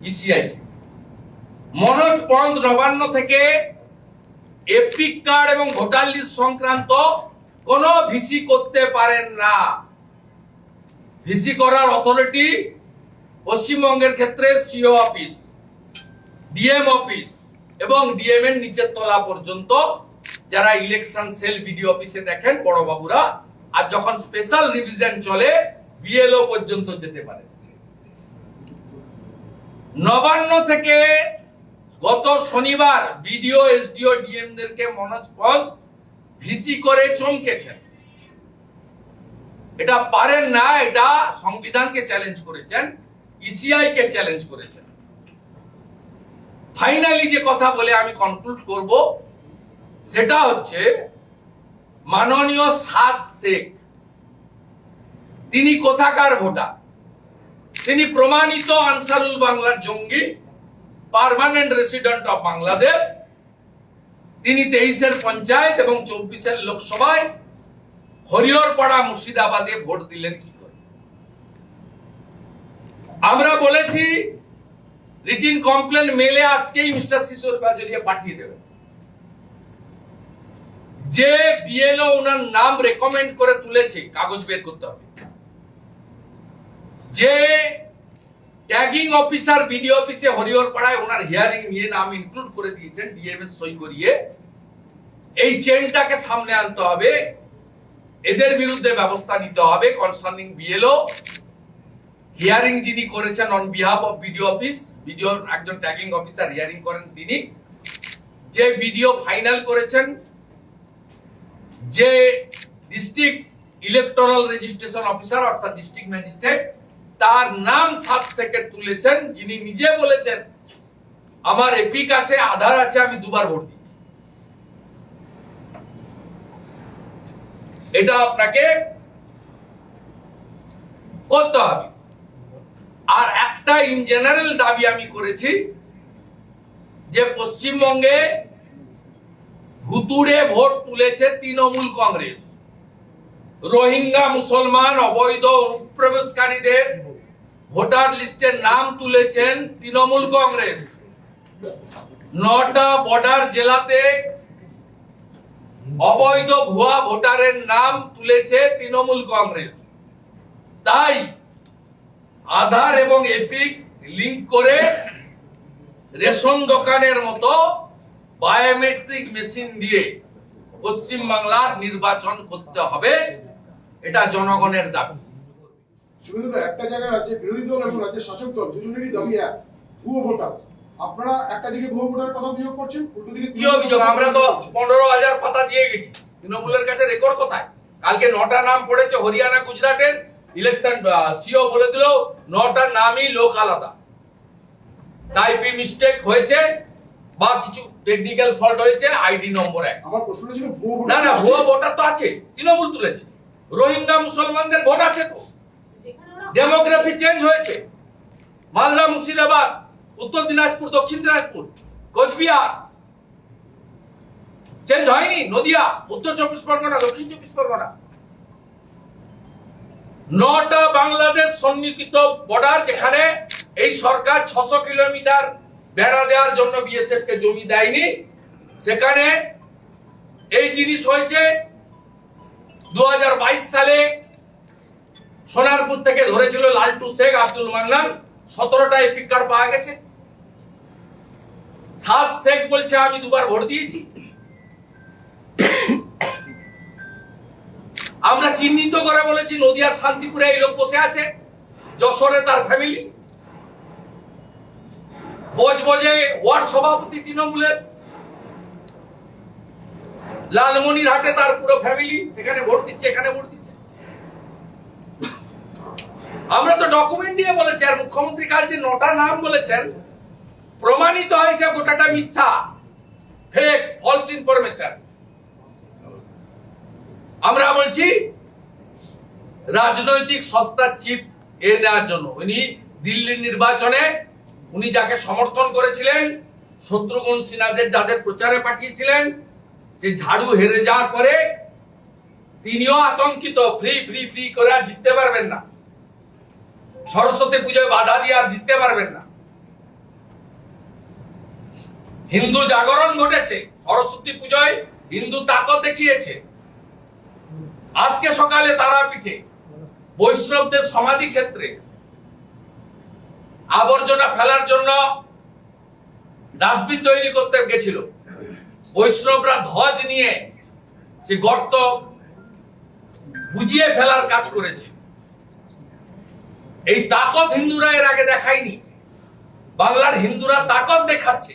ECI Manoj Pant Nabanna থেকে EPIC card এবং voter list সংক্রান্ত কোন ভিসি করতে পারেন না। ভিসি করার অথরিটি পশ্চিমবঙ্গের ক্ষেত্রে সিও অফিস ডিএম অফিস এবং ডিএম এর নিচের তলা পর্যন্ত যারা ইলেকশন সেল বিডি অফিসে দেখেন বড় বাবুরা আর যখন স্পেশাল রিভিশন চলে বিএলও পর্যন্ত যেতে পারে। নবান্ন থেকে গত শনিবার বিডিও, এসডিও, ডিএম দেরকে মনোজ পদ ভিসি করে চমকেছেন। এটা পারেন না, এটা সংবিধানকে চ্যালেঞ্জ করেছেন ইসিআই কে চ্যালেঞ্জ করেছেন। ফাইনালি যে কথা বলে আমি কনক্লুড করব, সেটা হচ্ছে মাননীয় সাদ শেখ, তিনি কোথাকার ভোটার? তিনি প্রমাণিত আনসারুল বাংলার জঙ্গি পার্মানেন্ট রেসিডেন্ট অফ বাংলাদেশ তিনি তেইশের পঞ্চায়েত এবং চব্বিশের লোকসভায় হরিহরপাড়া মুর্শিদাবাদে ভোট দিলেন কি করে? আমরা বলেছি রিটিন কমপ্লেন মেলে আজকেই মিস্টার শিশোর বাজরিয়া পাঠিয়ে দেবেন। যে বিএলও ওনার নাম রেকমেন্ড করে তুলেছে, কাগজ বের করতে হবে। যে ট্যাগিং অফিসার বিডিও অফিসে হরিহর পাড়ায় ওনার হিয়ারিং নিয়ে নাম ইনক্লুড করে দিয়েছেন ডিএমএস সই করিয়ে। এই চেনটাকে সামনে আনতে হবে। এদের বিরুদ্ধে ব্যবস্থা নিতে হবে কনসার্নিং বিএলও হিয়ারিং যিনি করেছেন on behalf of BDO office BDO একজন ট্যাগিং অফিসার হিয়ারিং করেন তিনি। যে বিডিও ফাইনাল করেছেন, যে ডিস্ট্রিক্ট ইলেকটোরাল রেজিস্ট্রেশন অফিসার অর্থাৎ ডিস্ট্রিক্ট ম্যাজিস্ট্রেট তার নাম সাত সেকেন্ড তুলেছেন, যিনি নিজে বলেছেন, আমার এপিক আছে, আধার আছে, আমি দুবার ভোট দিয়েছি। এটা আপনাকে করতে হবে। আর একটা ইন জেনারেল দাবি আমি করেছি, যে পশ্চিমবঙ্গে ভুতুড়ে ভোট তুলেছে তৃণমূল কংগ্রেস। রোহিঙ্গা, মুসলমান, অবৈধ অনুপ্রবেশকারীদের ভোটার লিস্টের নাম তুলেছেন তৃণমূল কংগ্রেস। নটা বর্ডার জেলাতে অবৈধ ভুয়া ভোটারের নাম তুলেছে তৃণমূল কংগ্রেস। তাই আধার এবং এপিক লিংক করে রেশন দোকানের মতো বায়োমেট্রিক মেশিন দিয়ে পশ্চিম বাংলার নির্বাচন করতে হবে, এটা জনগণের দাবি। শুধু একটা জায়গায় রাজ্যের বিরোধী দল এবং রাজ্যের শাসক দল দুজনেরই দাবি এক ভুয়ো ভোটার। আপনারা একটা দিকে ভুয়ো ভোটার কথা অভিযোগ করছেন উল্টো দিকে কি অভিযোগ? আমরা তো পনেরো হাজার পাতা দিয়ে গেছি। তৃণমূলের কাছে রেকর্ড কোথায়? কালকে নটা নাম পড়েছে হরিয়ানা গুজরাটের। ইলেকশন সিও বলে দিল নটা নামই লোক আলাদা। টাইপি মিস্টেক হয়েছে বা কিছু টেকনিক্যাল ফল্ট হয়েছে আইডি নম্বর এক। আমার প্রশ্নটা ছিল ভুয়ো না না? ভুয়া ভোটার তো আছে তৃণমূল তুলেছে। রোহিঙ্গা মুসলমানদের ভোট আছে তো। ডেমোগ্রাফি চেঞ্জ হয়েছে। মালদা, মুর্শিদাবাদ, উত্তর দিনাজপুর, দক্ষিণ দিনাজপুর, কোচবিহার। চেঞ্জ হয়নি। নদিয়া, উত্তর চব্বিশ পরগনা, দক্ষিণ চব্বিশ পরগনা। নটা বাংলাদেশ সন্নিহিত বর্ডার যেখানে এই সরকার ছশো কিলোমিটার বেড়া দেওয়ার জন্য বিএসএফ কে জমি দেয়নি। সেখানে এই জিনিস হয়েছে। দু হাজার বাইশ সালে সোনারপুর থেকে ধরেছিল লালটু শেখ আব্দুল মান্নান, সতেরোটা এপিক কার্ড পাওয়া গেছে। সাত শেখ বলছে, আমি দুবার ভোট দিয়েছি। আমরা চিহ্নিত করে বলেছি, নদিয়ার শান্তিপুরে এই লোক বসে আছে, যশোরে তার ফ্যামিলি বজবজে ওয়ার্ড সভাপতি তৃণমূলের লালমনির হাটে তার পুরো ফ্যামিলি সেখানে ভোট দিচ্ছে, এখানে ভোট দিচ্ছে। আমরা তো ডকুমেন্ট দিয়ে বলেছি, আর মুখ্যমন্ত্রী কাল যে নটা নাম বলেছেন, প্রমাণিত হয়েছে গোটাটা মিথ্যা ফেক ফলস ইনফরমেশন আমরা বলছি, রাজনৈতিক সস্তার চিপ এ নেওয়ার জন্য। উনি দিল্লির নির্বাচনে, উনি যাকে সমর্থন করেছিলেন, শত্রুঘ্ন সিনহাদের যাদের প্রচারে পাঠিয়েছিলেন, যে ঝাড়ু হেরে যাওয়ার পরে তিনিও আতঙ্কিত ফ্রি ফ্রি ফ্রি করে আর জিততে পারবেন না। সরস্বতী পুজোয় বাধা দিয়ে আর জিততে পারবেন না। হিন্দু জাগরণ ঘটেছে, সরস্বতী পুজোয় হিন্দু তাকত দেখিয়েছে। আজকে সকালে তারাপীঠে বৈষ্ণবদের সমাধি ক্ষেত্রে আবর্জনা ফেলার জন্য ডাস্টবিন তৈরি করতে গেছিল। বৈষ্ণবরা ধ্বজ নিয়ে সে গর্ত বুঝিয়ে ফেলার কাজ করেছে। এই তাকত হিন্দুরা এর আগে দেখায়নি। বাংলার হিন্দুরা তাকত দেখাচ্ছে।